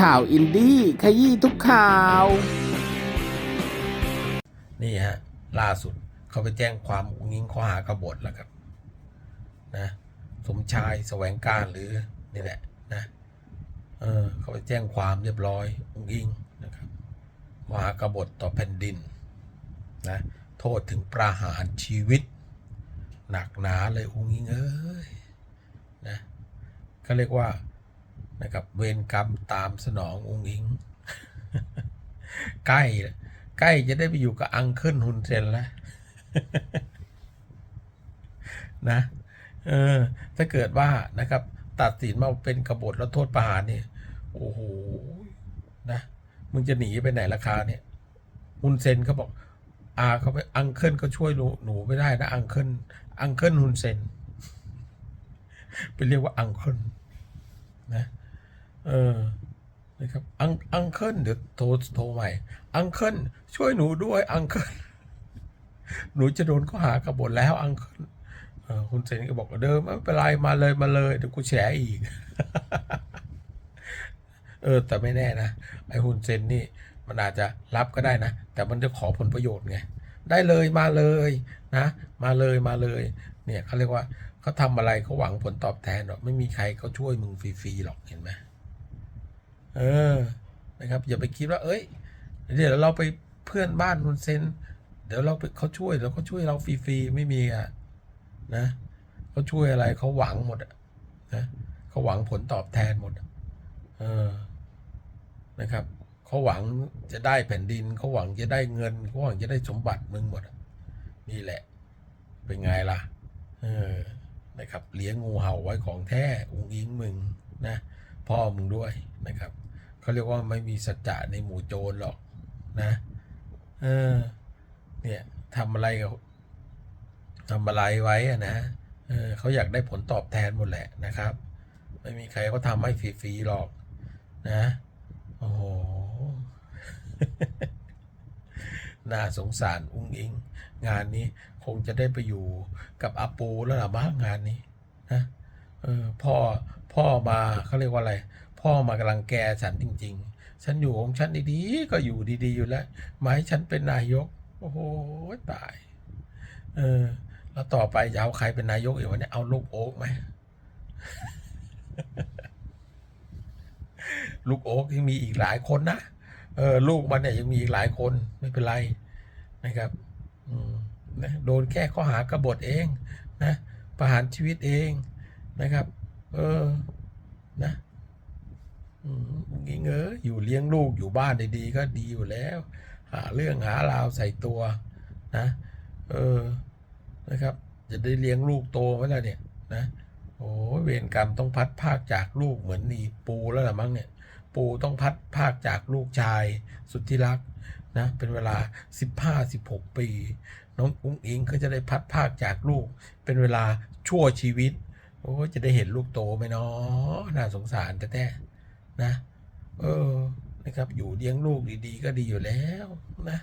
ข่าวอินดี้ขยี้ทุกข่าว นี่ฮะ ล่าสุดเขาไปแจ้งความอุ้งอิงข้อหากบฏแล้วครับนะสมชายแสวงการหรือนี่แหละนะเออเขาไปแจ้งความเรียบร้อยอุ้งอิงนะครับข้อหากบฏต่อแผ่นดินนะโทษถึงประหารชีวิต หนักหนาเลยอุ้งอิงเอ้ยนะก็เรียกว่า นะครับ เวรกรรมตามสนองอุ้งอิง ใกล้ใกล้จะได้ไปอยู่กับอังเคิลฮุนเซนแล้วนะเออถ้าเกิดว่านะครับ ตัดสินมาเป็นกบฏแล้วโทษประหารเนี่ยโอ้โหนะมึงจะหนีไปไหนราคาเนี่ยฮุนเซนเขาบอก อาเขาไปอังเคิลก็ช่วยหนูไม่ได้นะอังเคิลอังเคิลฮุนเซนไปเรียกว่าอังเคิลนะ เออนะครับอังอังเคิลเดี๋ยวโทรโทรใหม่ อังเคิลช่วยหนูด้วย อังเคิลหนูจะโดนข้อหากบฏแล้ว อังเคิลคุณเซนก็บอกเดิมไม่เป็นไรมาเลยมาเลยเดี๋ยวกูแฉอีก เออ แต่ไม่แน่นะไอ้ฮุนเซนนี่มันอาจจะรับก็ได้นะ แต่มันจะขอผลประโยชน์ไง ได้เลยมาเลยนะ มาเลยมาเลย เนี่ยเขาเรียกว่าเขาทำอะไรเขาหวังผลตอบแทนหรอกไม่มีใครเขาช่วยมึงฟรีๆหรอกเห็นไหม เออนะครับอย่าไปคิดว่า เอ้ย เดี๋ยวเราไปเพื่อนบ้านฮุนเซนเดี๋ยวเราไปเขาช่วยเดี๋ยวเขาช่วยเราฟรีๆไม่มีอะนะเขาช่วยอะไรเขาหวังหมดอะนะเขาหวังผลตอบแทนหมดเออนะครับเขาหวังจะได้แผ่นดินเขาหวังจะได้เงินเขาหวังจะได้สมบัติมึงหมดนี่แหละ เป็นไงล่ะเออนะครับเลี้ยงงูเห่าไว้ของแท้อุงอิงมึงนะพ่อมึงด้วยนะครับ เขาเรียกว่าไม่มีสัจจะในหมู่โจรหรอกนะเออเนี่ยทำอะไรกับทำอะไรไว้อะนะเออเขาอยากได้ผลตอบแทนหมดแหละนะครับ ไม่มีใครเขาทำให้ฟรีๆหรอกนะโอ้โหน่าสงสารอุ้งอิง งานนี้คงจะได้ไปอยู่กับอาปูแล้วล่ะบ้างงานนี้นะเออพ่อพ่อมาเขาเรียกว่าอะไร พ่อมากำลังแกฉันจริง ๆ ฉันอยู่ของฉันดีๆ ก็อยู่ดีๆ อยู่แล้ว มาให้ฉันเป็นนายก โอ้โหตาย เออ แล้วต่อไปจะเอาใครเป็นนายกอีกวะเนี่ยเอาลูกโอ๊กไหมลูกโอ๊กยังมีอีกหลายคนนะเออลูกมันเนี่ยยังมีอีกหลายคนไม่เป็นไรนะครับอืมนะโดนแค่ข้อหากบฏเองนะประหารชีวิตเองนะครับ เออนะ อืมงี้เงออยู่เลี้ยงลูกอยู่บ้านดีๆก็ดีอยู่แล้ว หาเรื่องหาราวใส่ตัวนะเออนะครับ จะได้เลี้ยงลูกโตไว้แล้วเนี่ยนะโอ้เวรกรรมต้องพัดภาคจากลูกเหมือนนีปูแล้วล่ะมั้งเนี่ยปูต้องพัดภาคจากลูกชายสุดที่รักนะเป็นเวลา 15-16 ปี น้องอุ้งอิงก็จะได้พัดภาคจากลูก เป็นเวลาชั่วชีวิต โอ้จะได้เห็นลูกโตไหมเนาะน่าสงสารแต่แต่ นะเออนะครับอยู่เลี้ยงลูกดีๆ ก็ดีอยู่แล้วนะ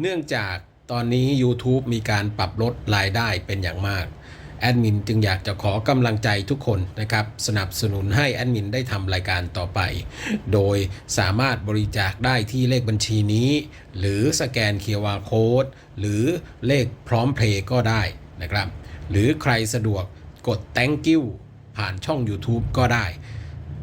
เนื่องจากตอนนี้ YouTube มีการปรับลดรายได้เป็นอย่างมาก แอดมินจึงอยากจะขอกำลังใจทุกคนนะครับ สนับสนุนให้แอดมินได้ทำรายการต่อไป โดยสามารถบริจาคได้ที่เลขบัญชีนี้ หรือสแกน QR Code หรือเลขพร้อมเพลย์ก็ได้นะครับ หรือใครสะดวกกด thank you ผ่านช่อง YouTube ก็ได้